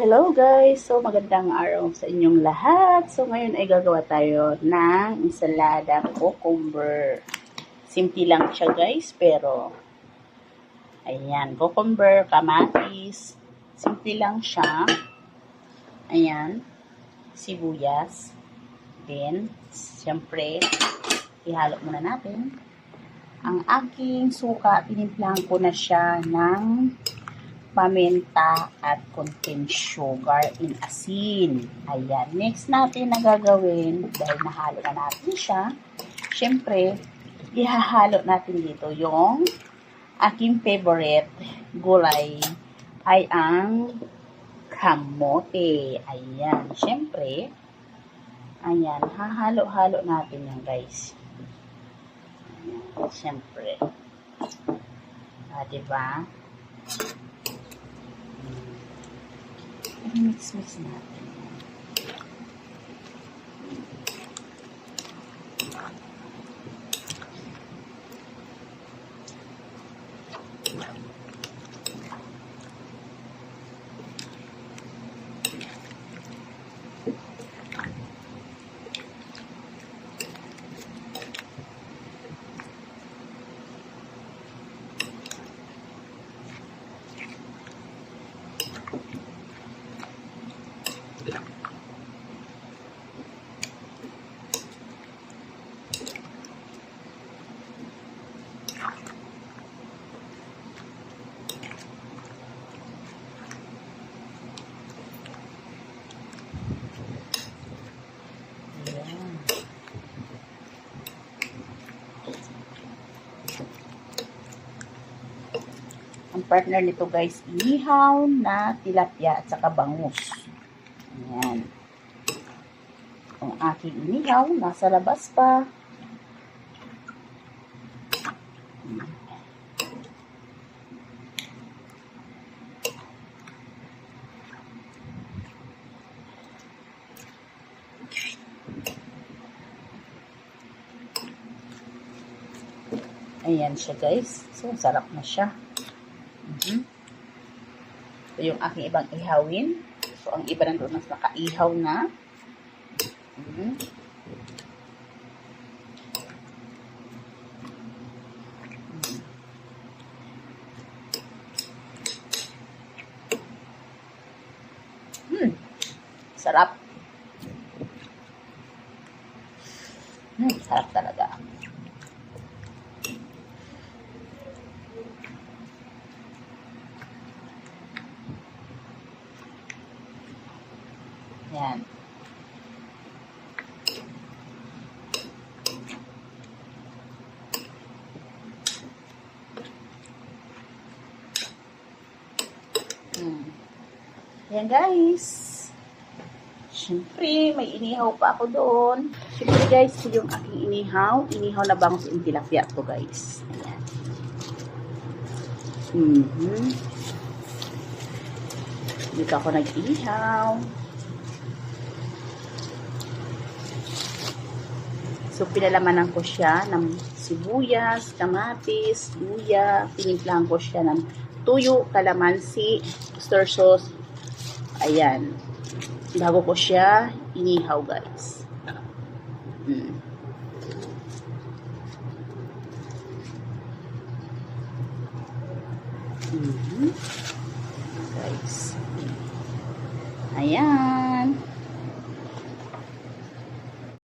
Hello guys! So magandang araw sa inyong lahat. So ngayon ay gagawa tayo ng ensalada cucumber. Simple lang siya guys, pero ayan, cucumber, kamatis. Simple lang siya. Ayan, sibuyas. Then, siyempre, ihalo muna natin. Ang aking suka, pinimplahan ko na siya ng paminta at konting sugar in asin. Ayan. Next natin na gagawin, dahil nahalo na natin siya, syempre, ihahalo natin dito yung aking favorite gulay ay ang kamote. Ayan. Syempre, ayan, hahalo-halo natin yan guys. Ayan. Syempre. Ah, diba? Mix-mix natin. Partner nito guys, inihaw na tilapia at saka bangus. Ayan. Ang aking inihaw, nasa labas pa. Ayan siya guys. So, sarap na siya. Mhm. Ito yung aking ibang ihawin. So, ang iba nandun mas nakaihaw na. Hmm. Sarap. Hmm, sarap talaga. Yan. Yan guys. Siyempre, may inihaw pa ako doon. Siyempre guys, yung aking inihaw. Inihaw na bangus yung tilapia ko guys. Ayan. Mm-hmm. Dito ako nag-ihaw. So, pinalamanan ko siya ng sibuyas, kamatis, luya. Pinimplahan ko siya ng tuyo, kalamansi, stir sauce. Ayan. Bago ko siya inihaw, guys. Mm. Mhm. Guys. Ayan.